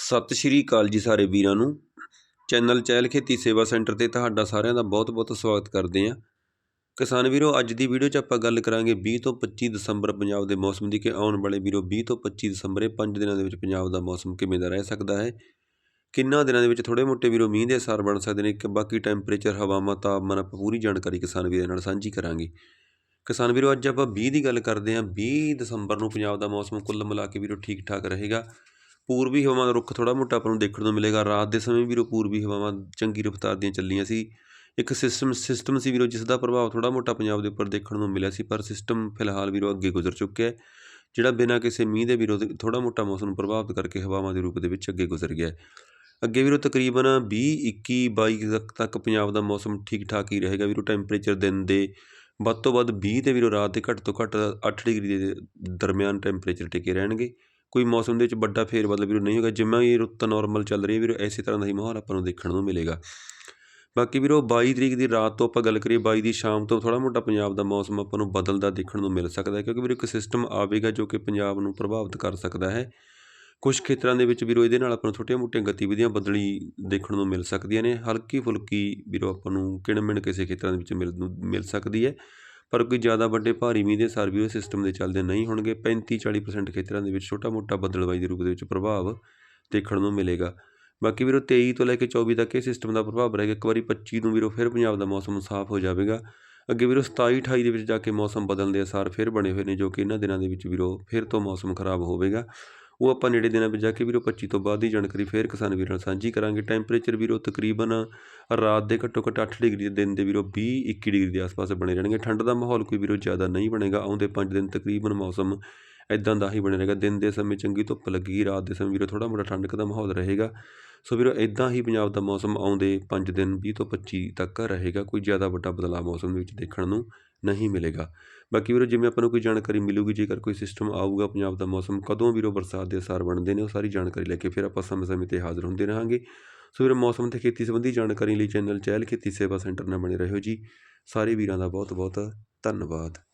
ਸਤਿ ਸ਼੍ਰੀ ਅਕਾਲ ਜੀ ਸਾਰੇ ਵੀਰਾਂ ਨੂੰ। ਚੈਨਲ ਚਹਿਲ ਖੇਤੀ ਸੇਵਾ ਸੈਂਟਰ ਤੇ ਤੁਹਾਡਾ ਸਾਰਿਆਂ ਦਾ ਬਹੁਤ-ਬਹੁਤ ਸਵਾਗਤ ਕਰਦੇ ਹਾਂ। ਕਿਸਾਨ ਵੀਰੋ, ਅੱਜ ਦੀ ਵੀਡੀਓ 'ਚ ਆਪਾਂ ਗੱਲ ਕਰਾਂਗੇ 20 ਤੋਂ 25 ਦਸੰਬਰ ਪੰਜਾਬ ਦੇ ਮੌਸਮ ਦੀ ਕਿ ਆਉਣ ਵਾਲੇ ਵੀਰੋ 20 ਤੋਂ 25 ਦਸੰਬਰ ਇਹ 5 ਦਿਨਾਂ ਦੇ ਵਿੱਚ ਪੰਜਾਬ ਦਾ ਮੌਸਮ ਕਿਵੇਂ ਦਾ ਰਹਿ ਸਕਦਾ ਹੈ? ਕਿੰਨਾ ਦਿਨਾਂ ਦੇ ਵਿੱਚ ਥੋੜੇ ਮੋਟੇ ਵੀਰੋ ਮੀਂਹ ਦੇ ਅਸਰ ਬਣ ਸਕਦੇ ਨੇ ਕਿ ਬਾਕੀ ਟੈਂਪਰੇਚਰ, ਹਵਾਵਾਂ, ਤਾਪਮਾਨ ਆਪਾਂ ਪੂਰੀ ਜਾਣਕਾਰੀ ਕਿਸਾਨ ਵੀਰਾਂ ਨਾਲ ਸਾਂਝੀ ਕਰਾਂਗੇ। ਕਿਸਾਨ ਵੀਰੋ, ਅੱਜ ਆਪਾਂ 20 ਦੀ ਗੱਲ ਕਰਦੇ ਹਾਂ। 20 ਦਸੰਬਰ ਨੂੰ ਪੰਜਾਬ ਦਾ ਮੌਸਮ ਕੁੱਲ ਮਿਲਾ ਕੇ ਵੀਰੋ ਠੀਕ ਠਾਕ ਰਹੇਗਾ। ਪੂਰਬੀ ਹਵਾਵਾਂ ਦਾ ਰੁੱਖ ਥੋੜ੍ਹਾ ਮੋਟਾ ਆਪਾਂ ਨੂੰ ਦੇਖਣ ਨੂੰ ਮਿਲੇਗਾ। ਰਾਤ ਦੇ ਸਮੇਂ ਵੀਰੋ ਪੂਰਬੀ ਹਵਾਵਾਂ ਚੰਗੀ ਰਫ਼ਤਾਰ ਦੀਆਂ ਚੱਲੀਆਂ ਸੀ। ਇੱਕ ਸਿਸਟਮ ਸਿਸਟਮ ਸੀ ਵੀਰੋ ਜਿਸ ਦਾ ਪ੍ਰਭਾਵ ਥੋੜ੍ਹਾ ਮੋਟਾ ਪੰਜਾਬ ਦੇ ਉੱਪਰ ਦੇਖਣ ਨੂੰ ਮਿਲਿਆ ਸੀ, ਪਰ ਸਿਸਟਮ ਫਿਲਹਾਲ ਵੀਰੋ ਅੱਗੇ ਗੁਜ਼ਰ ਚੁੱਕਿਆ ਜਿਹੜਾ ਬਿਨਾਂ ਕਿਸੇ ਮੀਂਹ ਦੇ ਵੀਰੋ ਥੋੜ੍ਹਾ ਮੋਟਾ ਮੌਸਮ ਨੂੰ ਪ੍ਰਭਾਵਿਤ ਕਰਕੇ ਹਵਾਵਾਂ ਦੇ ਰੂਪ ਦੇ ਵਿੱਚ ਅੱਗੇ ਗੁਜ਼ਰ ਗਿਆ ਅੱਗੇ ਵੀਰੋ ਤਕਰੀਬਨ 20 21 22 ਤੱਕ ਤੱਕ ਪੰਜਾਬ ਦਾ ਮੌਸਮ ਠੀਕ ਠਾਕ ਹੀ ਰਹੇਗਾ ਵੀਰੋ। ਟੈਂਪਰੇਚਰ ਦਿਨ ਦੇ ਵੱਧ ਤੋਂ ਵੱਧ 20 ਤੇ ਵੀਰੋ ਰਾਤ ਦੇ ਘੱਟ ਤੋਂ ਘੱਟ 8 ਡਿਗਰੀ ਦੇ ਦਰਮਿਆਨ ਟੈਂਪਰੇਚਰ ਟਿਕੇ ਰਹਿਣਗੇ। ਕੋਈ ਮੌਸਮ ਦੇ ਵਿੱਚ ਵੱਡਾ ਫੇਰ ਬਦਲ ਵੀਰੋ ਨਹੀਂ ਹੋਗਾ ਜਿਵੇਂ ਹੀ ਰੁੱਤ ਨਾਰਮਲ ਚੱਲ ਰਹੀ ਹੈ ਵੀਰੋ, ਇਸੇ ਤਰ੍ਹਾਂ ਦਾ ਹੀ ਮਾਹੌਲ ਆਪਾਂ ਨੂੰ ਦੇਖਣ ਨੂੰ ਮਿਲੇਗਾ। ਬਾਕੀ ਵੀਰੋ 22 ਤਰੀਕ ਦੀ ਰਾਤ ਤੋਂ ਆਪਾਂ ਗੱਲ ਕਰੀਏ 22 ਦੀ ਸ਼ਾਮ ਤੋਂ ਥੋੜਾ ਮੋਟਾ ਪੰਜਾਬ ਦਾ ਮੌਸਮ ਆਪਾਂ ਨੂੰ ਬਦਲਦਾ ਦੇਖਣ ਨੂੰ ਮਿਲ ਸਕਦਾ ਹੈ, ਕਿਉਂਕਿ ਵੀਰੋ ਇੱਕ ਸਿਸਟਮ ਆਵੇਗਾ ਜੋ ਕਿ ਪੰਜਾਬ ਨੂੰ ਪ੍ਰਭਾਵਿਤ ਕਰ ਸਕਦਾ ਹੈ। ਕੁਝ ਖੇਤਰਾਂ ਦੇ ਵਿੱਚ ਵੀਰੋ, ਇਹਦੇ ਨਾਲ ਆਪਾਂ ਨੂੰ ਛੋਟੀਆਂ-ਮੋਟੀਆਂ ਗਤੀਵਿਧੀਆਂ ਬਦਲੀ ਦੇਖਣ ਨੂੰ ਮਿਲ ਸਕਦੀਆਂ ਨੇ। ਹਲਕੀ ਫੁਲਕੀ ਵੀਰੋ ਆਪਾਂ ਨੂੰ ਕਿਣਮਿਣ ਕਿਸੇ ਖੇਤਰਾਂ ਦੇ ਵਿੱਚ ਮਿਲ ਮਿਲ ਸਕਦੀ ਹੈ। ਪਰ ਕੋਈ ਜ਼ਿਆਦਾ ਵੱਡੇ ਭਾਰੀ ਮੀਂਹ ਦੇ ਅਸਰ ਵੀ ਉਹ ਸਿਸਟਮ ਦੇ ਚੱਲਦੇ ਨਹੀਂ ਹੋਣਗੇ। 35-40% ਖੇਤਰਾਂ ਦੇ ਵਿੱਚ ਛੋਟਾ-ਮੋਟਾ ਬੱਦਲਬਾਈ ਦੇ ਰੂਪ ਦੇ ਵਿੱਚ ਪ੍ਰਭਾਵ ਦੇਖਣ ਨੂੰ ਮਿਲੇਗਾ। ਬਾਕੀ ਵੀਰੋ 23 ਤੋਂ ਲੈ ਕੇ 24 ਤੱਕ ਇਹ ਸਿਸਟਮ ਦਾ ਪ੍ਰਭਾਵ ਰਹੇਗਾ। ਇੱਕ ਵਾਰੀ 25 ਨੂੰ ਵੀਰੋ, ਫਿਰ ਪੰਜਾਬ ਦਾ ਮੌਸਮ ਸਾਫ਼ ਹੋ ਜਾਵੇਗਾ। ਅੱਗੇ ਵੀਰੋ 27 28 ਦੇ ਵਿੱਚ ਜਾ ਕੇ ਮੌਸਮ ਬਦਲਣ ਦੇ ਅਸਰ ਫਿਰ ਬਣੇ ਹੋਏ ਨੇ, ਜੋ ਕਿ ਇਹਨਾਂ ਦਿਨਾਂ ਦੇ ਵਿੱਚ ਵੀਰੋ, ਫਿਰ ਤੋਂ ਮੌਸਮ ਖਰਾਬ ਹੋਵੇਗਾ। ਉਹ ਆਪਾਂ ਨੇੜੇ ਦਿਨਾਂ ਵਿੱਚ ਜਾ ਕੇ ਵੀਰੋ 25 ਤੋਂ ਬਾਅਦ ਦੀ ਜਾਣਕਾਰੀ ਫਿਰ ਕਿਸਾਨ ਵੀਰਾਂ ਨਾਲ ਸਾਂਝੀ ਕਰਾਂਗੇ। ਟੈਂਪਰੇਚਰ ਵੀਰੋ ਤਕਰੀਬਨ ਰਾਤ ਦੇ ਘੱਟੋ ਘੱਟ 8 ਡਿਗਰੀ ਦਿਨ ਦੇ ਵੀਰੋ 20 21 ਡਿਗਰੀ ਦੇ ਆਸ-ਪਾਸ ਬਣੇ ਰਹਿਣਗੇ। ਠੰਡ ਦਾ ਮਾਹੌਲ ਕੋਈ ਵੀਰੋ ਜ਼ਿਆਦਾ ਨਹੀਂ ਬਣੇਗਾ। ਆਉਂਦੇ 5 ਦਿਨ ਤਕਰੀਬਨ ਮੌਸਮ ਇਦਾਂ ਦਾ ਹੀ ਬਣੇ ਰਹੇਗਾ। ਦਿਨ ਦੇ ਸਮੇਂ ਚੰਗੀ ਧੁੱਪ ਲੱਗੀ, ਰਾਤ ਦੇ ਸਮੇਂ ਵੀਰੋ ਥੋੜਾ ਮੋਟਾ ਠੰਡਕ ਦਾ ਮਾਹੌਲ ਰਹੇਗਾ। ਸੋ ਵੀਰੋ ਇੱਦਾਂ ਹੀ ਪੰਜਾਬ ਦਾ ਮੌਸਮ ਆਉਂਦੇ ਪੰਜ ਦਿਨ, ਵੀਹ ਤੋਂ 25 ਤੱਕ ਰਹੇਗਾ। ਕੋਈ ਜ਼ਿਆਦਾ ਵੱਡਾ ਬਦਲਾਅ ਮੌਸਮ ਦੇ ਵਿੱਚ ਦੇਖਣ ਨੂੰ ਨਹੀਂ ਮਿਲੇਗਾ। ਬਾਕੀ ਵੀਰੋ, ਜਿਵੇਂ ਆਪਾਂ ਨੂੰ ਕੋਈ ਜਾਣਕਾਰੀ ਮਿਲੂਗੀ, ਜੇਕਰ ਕੋਈ ਸਿਸਟਮ ਆਊਗਾ ਪੰਜਾਬ ਦਾ ਮੌਸਮ, ਕਦੋਂ ਵੀਰੋ ਬਰਸਾਤ ਦੇ ਅਸਰ ਬਣਦੇ ਨੇ, ਉਹ ਸਾਰੀ ਜਾਣਕਾਰੀ ਲੈ ਕੇ ਫਿਰ ਆਪਾਂ ਸਮੇਂ-ਸਮੇਂ ਤੇ ਹਾਜ਼ਰ ਹੁੰਦੇ ਰਹਾਂਗੇ। ਸੋ ਵੀਰੋ, ਮੌਸਮ ਤੇ ਖੇਤੀ ਸੰਬੰਧੀ ਜਾਣਕਾਰੀ ਲਈ ਚੈਨਲ ਚਹਿਲ ਖੇਤੀ ਸੇਵਾ ਸੈਂਟਰ ਨਾਲ ਬਣੇ ਰਹੋ ਜੀ। ਸਾਰੇ ਵੀਰਾਂ ਦਾ ਬਹੁਤ-ਬਹੁਤ ਧੰਨਵਾਦ।